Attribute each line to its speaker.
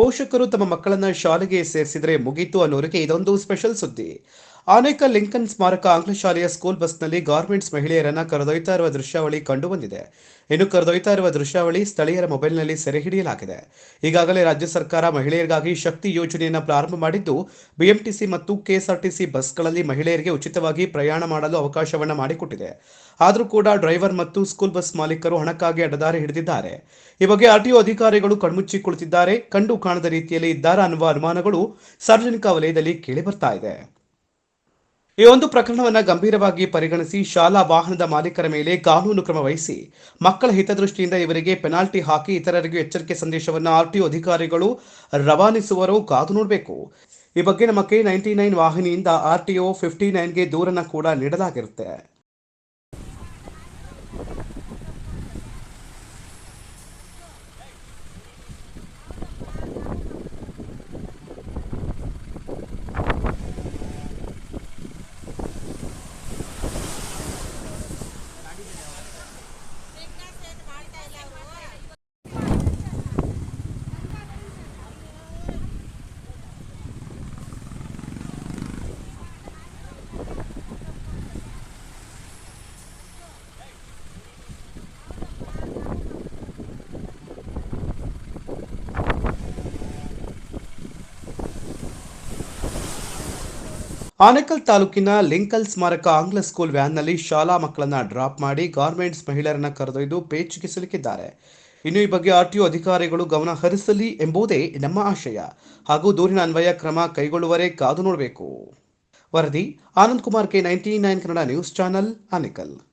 Speaker 1: ಪೋಷಕರು ತಮ್ಮ ಮಕ್ಕಳನ್ನ ಶಾಲೆಗೆ ಸೇರಿಸಿದ್ರೆ ಮುಗೀತು ಅನ್ನೋರಿಗೆ ಇದೊಂದು ಸ್ಪೆಷಲ್ ಸುದ್ದಿ. ಆನೇಕಲ್ ಲಿಂಕನ್ ಸ್ಮಾರಕ ಆಂಗ್ಲ ಶಾಲೆಯ ಸ್ಕೂಲ್ ಬಸ್ನಲ್ಲಿ ಗಾರ್ಮೆಂಟ್ಸ್ ಮಹಿಳೆಯರನ್ನ ಕರೆದೊಯ್ತಾ ಇರುವ ದೃಶ್ಯಾವಳಿ ಕಂಡುಬಂದಿದೆ. ಇನ್ನು ಕರೆದೊಯ್ತಾ ಇರುವ ದೃಶ್ಯಾವಳಿ ಸ್ಥಳೀಯರ ಮೊಬೈಲ್ನಲ್ಲಿ ಸೆರೆ ಹಿಡಿಯಲಾಗಿದೆ. ಈಗಾಗಲೇ ರಾಜ್ಯ ಸರ್ಕಾರ ಮಹಿಳೆಯರಿಗಾಗಿ ಶಕ್ತಿ ಯೋಜನೆಯನ್ನು ಪ್ರಾರಂಭ ಮಾಡಿದ್ದು, ಬಿಎಂಟಿಸಿ ಮತ್ತು ಕೆಎಸ್ಆರ್ಟಿಸಿ ಬಸ್ಗಳಲ್ಲಿ ಮಹಿಳೆಯರಿಗೆ ಉಚಿತವಾಗಿ ಪ್ರಯಾಣ ಮಾಡಲು ಅವಕಾಶವನ್ನು ಮಾಡಿಕೊಟ್ಟಿದೆ. ಆದರೂ ಕೂಡ ಡ್ರೈವರ್ ಮತ್ತು ಸ್ಕೂಲ್ ಬಸ್ ಮಾಲೀಕರು ಹಣಕ್ಕಾಗಿ ಅಡ್ಡದಾರಿ ಹಿಡಿದಿದ್ದಾರೆ. ಈ ಬಗ್ಗೆ ಆರ್ಟಿಒ ಅಧಿಕಾರಿಗಳು ಕಣ್ಮುಚ್ಚಿ ಕುಳಿತಿದ್ದಾರೆ ಕಂಡು ಕಾಣದ ರೀತಿಯಲ್ಲಿ ಇದ್ದಾರಾ ಅನ್ನುವ ಅನುಮಾನಗಳು ಸಾರ್ವಜನಿಕ ವಲಯದಲ್ಲಿ ಕೇಳಿಬರ್ತಾ ಇದೆ. ಈ ಒಂದು ಪ್ರಕರಣವನ್ನು ಗಂಭೀರವಾಗಿ ಪರಿಗಣಿಸಿ ಶಾಲಾ ವಾಹನದ ಮಾಲೀಕರ ಮೇಲೆ ಕಾನೂನು ಕ್ರಮ ವಹಿಸಿ ಮಕ್ಕಳ ಹಿತದೃಷ್ಟಿಯಿಂದ ಇವರಿಗೆ ಪೆನಾಲ್ಟಿ ಹಾಕಿ ಇತರರಿಗೂ ಎಚ್ಚರಿಕೆ ಸಂದೇಶವನ್ನು ಆರ್ಟಿಒ ಅಧಿಕಾರಿಗಳು ರವಾನಿಸುವರು ಕಾದು ನೋಡಬೇಕು. ಈ ಬಗ್ಗೆ ನಮ್ಮ ಕೆ ನೈಂಟಿ ನೈನ್ ವಾಹಿನಿಯಿಂದ ಆರ್ಟಿಒ ಫಿಫ್ಟಿ ನೈನ್ಗೆ ದೂರನ್ನು ಕೂಡ ನೀಡಲಾಗಿರುತ್ತೆ. ಆನೇಕಲ್ ತಾಲೂಕಿನ ಲಿಂಕಲ್ ಸ್ಮಾರಕ ಆಂಗ್ಲ ಸ್ಕೂಲ್ ವ್ಯಾನ್ನಲ್ಲಿ ಶಾಲಾ ಮಕ್ಕಳನ್ನ ಡ್ರಾಪ್ ಮಾಡಿ ಗಾರ್ಮೆಂಟ್ಸ್ ಮಹಿಳೆಯರನ್ನ ಕರೆದೊಯ್ದು ಪೇಚಿಗೆ ಸಿಲುಕಿದ್ದಾರೆ. ಇನ್ನು ಈ ಬಗ್ಗೆ ಆರ್ಟಿಒ ಅಧಿಕಾರಿಗಳು ಗಮನ ಹರಿಸಲಿ ಎಂಬುದೇ ನಮ್ಮ ಆಶಯ. ಹಾಗೂ ದೂರಿನ ಅನ್ವಯ ಕ್ರಮ ಕೈಗೊಳ್ಳುವರೆ ಕಾದು ನೋಡಬೇಕು. ವರದಿ Anand Kumar K ninety nine Kannada news channel Anekal.